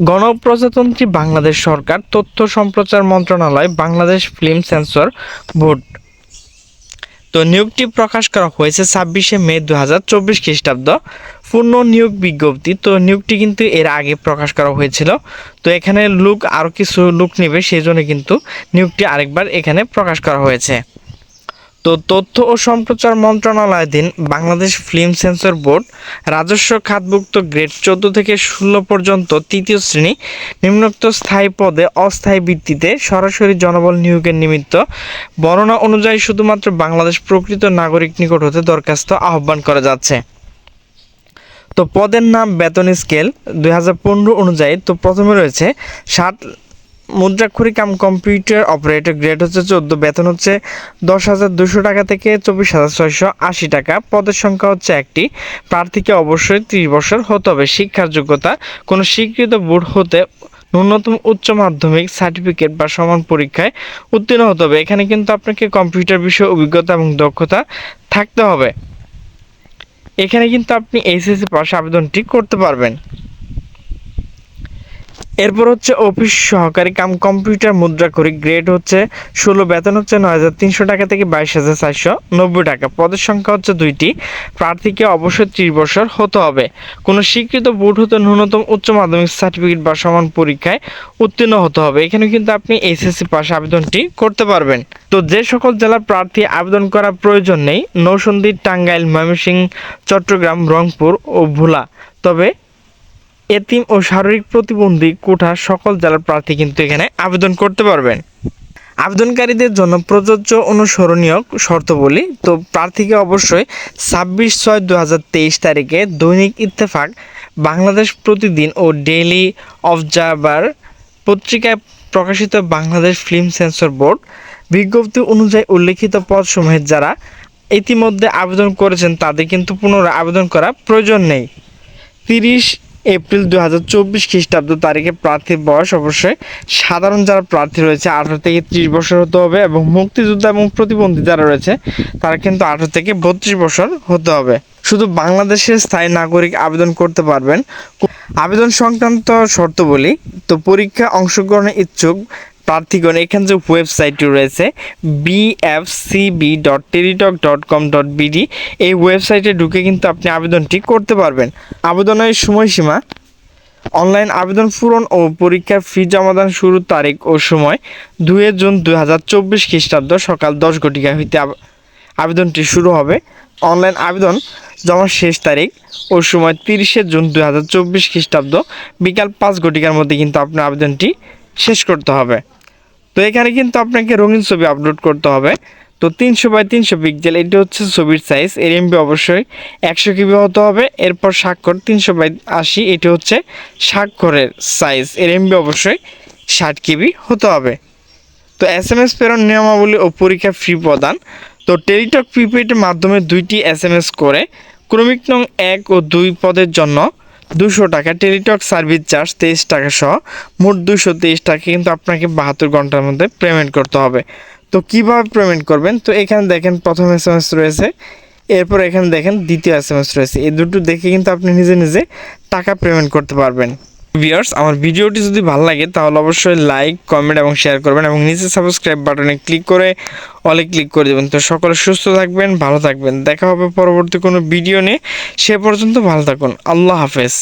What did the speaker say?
গণপ্রজাতন্ত্রী বাংলাদেশ সরকার তথ্য সম্প্রচার মন্ত্রণালয় বাংলাদেশ ফিল্ম সেন্সর বোর্ড। তো নিয়োগটি প্রকাশ করা হয়েছে ছাব্বিশে মে দু হাজার চব্বিশ খ্রিস্টাব্দ। পূর্ণ নিয়োগ বিজ্ঞপ্তি, তো নিয়োগটি কিন্তু এর আগে প্রকাশ করা হয়েছিল। তো এখানে লুক আরও কিছু লুক নেবে সেই জন্য কিন্তু নিয়োগটি আরেকবার এখানে প্রকাশ করা হয়েছে। তো তথ্য ও সম্প্রচার মন্ত্রণালয়াধীন বাংলাদেশ ফিল্ম সেন্সর বোর্ড রাজস্ব খাতভুক্ত গ্রেড চোদ্দ থেকে ষোলো পর্যন্ত তৃতীয় শ্রেণি নিম্নোক্ত স্থায়ী পদে অস্থায়ী ভিত্তিতে সরাসরি জনবল নিয়োগের নিমিত্ত বর্ণনা অনুযায়ী শুধুমাত্র বাংলাদেশ প্রকৃত নাগরিক নিকট হতে দরখাস্ত আহ্বান করা যাচ্ছে। তো পদের নাম বেতন স্কেল দুই হাজার পনেরো অনুযায়ী তো প্রথমে রয়েছে ষাট মুদ্রাক্ষরী কাম কম্পিউটার অপারেটর গ্রেড হচ্ছে চোদ্দ, বেতন হচ্ছে দশ হাজার দুশো টাকা থেকে চব্বিশ হাজার ছয়শো আশি টাকা। পদের সংখ্যা হচ্ছে একটি। প্রার্থীকে অবশ্যই ত্রিশ বছর হতে হবে। শিক্ষার যোগ্যতা, কোনো স্বীকৃত বোর্ড হতে ন্যূনতম উচ্চ মাধ্যমিক সার্টিফিকেট বা সমান পরীক্ষায় উত্তীর্ণ হতে হবে। এখানে কিন্তু আপনাকে কম্পিউটার বিষয়ে অভিজ্ঞতা এবং দক্ষতা থাকতে হবে। এখানে কিন্তু আপনি এইচএসসি পাস আবেদনটি করতে পারবেন। এরপর হচ্ছে অফিস সহকারী কাম কম্পিউটার মুদ্রা করি। গ্রেড হচ্ছে ষোলো, বেতন হচ্ছে নয় হাজার তিনশো টাকা থেকে বাইশ হাজার চারশো নব্বই টাকা। পদের সংখ্যা হচ্ছে দুইটি। প্রার্থীকে অবশ্যই ত্রিশ বছর হতে হবে। কোনো স্বীকৃত বোর্ড হতে ন্যূনতম উচ্চ মাধ্যমিক সার্টিফিকেট বা সমান পরীক্ষায় উত্তীর্ণ হতে হবে। এখানে কিন্তু আপনি এইচএসসি পাশে আবেদনটি করতে পারবেন। তো যে সকল জেলার প্রার্থী আবেদন করার প্রয়োজন নেই, নৌসন্দী, টাঙ্গাইল, ময়মনসিংহ, চট্টগ্রাম, রংপুর ও ভোলা। তবে এতিম ও শারীরিক প্রতিবন্ধী কোঠা সকল জেলার প্রার্থী কিন্তু এখানে আবেদন করতে পারবেন। আবেদনকারীদের জন্য প্রযোজ্য অনুসরণীয় শর্তাবলী, তো প্রার্থীকে অবশ্যই ছাব্বিশ ছয় দু তারিখে দৈনিক ইত্তেফাক, বাংলাদেশ প্রতিদিন ও ডেইলি অবজারভার পত্রিকায় প্রকাশিত বাংলাদেশ ফিল্ম সেন্সর বোর্ড বিজ্ঞপ্তি অনুযায়ী উল্লেখিত পদসমূহের যারা ইতিমধ্যে আবেদন করেছেন তাদের কিন্তু পুনরায় আবেদন করা প্রয়োজন নেই। তিরিশ এপ্রিল দু হাজার চব্বিশ খ্রিস্টাব্দ তারিখে প্রার্থীর বয়স অবশ্যই সাধারণ যারা প্রার্থী রয়েছে, আঠারো থেকে ত্রিশ বছর হতে হবে এবং মুক্তিযোদ্ধা এবং প্রতিবন্ধী যারা রয়েছে, তারা কিন্তু আঠারো থেকে বত্রিশ বছর হতে হবে। শুধু বাংলাদেশের স্থায়ী নাগরিক আবেদন করতে পারবেন। আবেদন সংক্রান্ত শর্ত বলি তো পরীক্ষা অংশগ্রহণের ইচ্ছুক প্রার্থীগণ, এখানে যে ওয়েবসাইটটি রয়েছে BFCB dot Teletalk dot com dot BD এই ওয়েবসাইটে ঢুকে কিন্তু আপনি আবেদনটি করতে পারবেন। আবেদনের সময়সীমা অনলাইন আবেদন পূরণ ও পরীক্ষার ফি জমাদান শুরুর তারিখ ও সময় দুই জুন দুই হাজার চব্বিশ খ্রিস্টাব্দ সকাল দশ ঘটিকা হইতে আবেদনটি শুরু হবে। অনলাইন আবেদন জমার শেষ তারিখ ও সময় তিরিশে জুন দুই হাজার চব্বিশ খ্রিস্টাব্দ বিকাল পাঁচ ঘটিকার মধ্যে কিন্তু আপনার আবেদনটি শেষ করতে হবে। তো এখানে কিন্তু আপনাকে রঙিন ছবি আপলোড করতে হবে। তো তিনশো বাই তিনশো পিক্সেল এটি হচ্ছে ছবির সাইজ এর এমবি অবশ্যই একশো কিবি হতে হবে। এরপর স্বাক্ষর তিনশো বাই আশি, এটি হচ্ছে স্বাক্ষরের সাইজ এর এমবি অবশ্যই ষাট কিবি হতে হবে। তো এস এম এস প্রেরণ নিয়মাবলী ও পরীক্ষা ফি প্রদান। তো টেলিটক প্রিপেডের মাধ্যমে দুইটি এস এম এস করে, ক্রমিক নং এক ও দুই পদের জন্য দুশো টাকা টেলিটক সার্ভিস চার্জ তেইশ টাকা সহ মোট দুশো তেইশ টাকা কিন্তু আপনাকে বাহাত্তর ঘণ্টার মধ্যে পেমেন্ট করতে হবে। তো কীভাবে পেমেন্ট করবেন? তো এখানে দেখেন প্রথম এস এম এস রয়েছে, এরপর এখানে দেখেন দ্বিতীয় এস এম এস রয়েছে। এই দুটো দেখে কিন্তু আপনি নিজে নিজে টাকা পেমেন্ট করতে পারবেন। ভিউয়ার্স আমার ভিডিওটি যদি ভালো লাগে, তাহলে অবশ্যই লাইক কমেন্ট এবং শেয়ার করবেন এবং নিচে সাবস্ক্রাইব বাটনে ক্লিক করে অলে ক্লিক করে দেবেন। তো সকলে সুস্থ থাকবেন, ভালো থাকবেন। দেখা হবে পরবর্তী কোনো ভিডিও নিয়ে। সে পর্যন্ত ভালো থাকুন। আল্লাহ হাফেজ।